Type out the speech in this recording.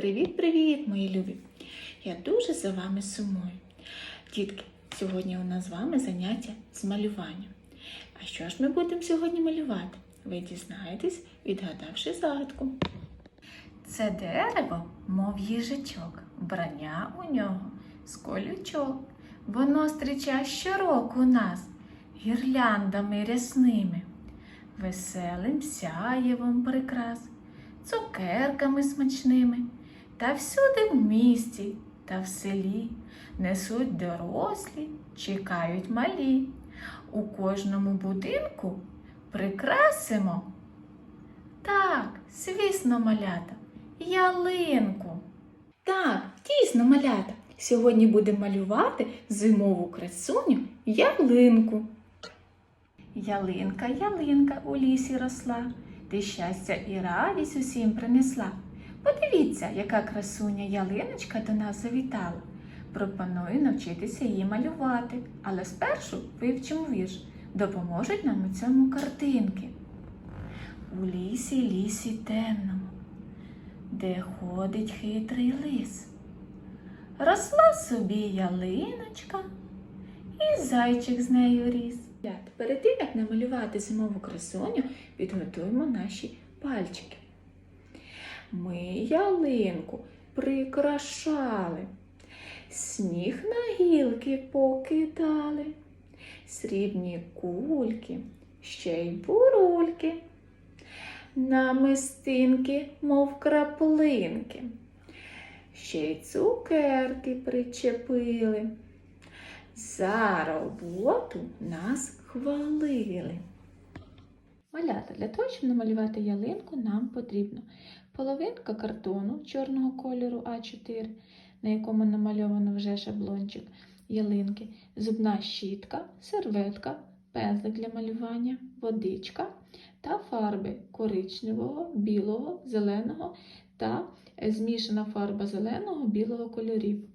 Привіт-привіт, мої любі! Я дуже за вами сумую. Дітки, сьогодні у нас з вами заняття з малювання. А що ж ми будемо сьогодні малювати? Ви дізнаєтесь, відгадавши загадку. Це дерево, мов їжачок, вбрання у нього з колючок. Воно зустрічає щороку нас гірляндами рясними, веселим сяєвом прикрас, цукерками смачними. Та всюди в місті та в селі несуть дорослі, чекають малі. У кожному будинку прикрасимо. Так, звісно, малята, ялинку. Так, дійсно, малята. Сьогодні будемо малювати зимову красуню ялинку. Ялинка, ялинка у лісі росла, ти щастя і радість усім принесла. Подивіться, яка красуня ялиночка до нас завітала. Пропоную навчитися її малювати, але спершу вивчимо вірш. Допоможуть нам у цьому картинки. У лісі, лісі темному, де ходить хитрий лис. Росла собі ялиночка, і зайчик з нею ріс. Перед тим, як намалювати зимову красуню, підготуємо наші пальчики. Ми ялинку прикрашали, сніг на гілки покидали, срібні кульки, ще й бурульки, намистинки, мов краплинки, ще й цукерки причепили. За роботу нас хвалили. Малята, для того, щоб намалювати ялинку, нам потрібно половинка картону чорного кольору А4, на якому намальовано вже шаблончик ялинки, зубна щітка, серветка, пензлик для малювання, водичка та фарби коричневого, білого, зеленого та змішана фарба зеленого білого кольорів.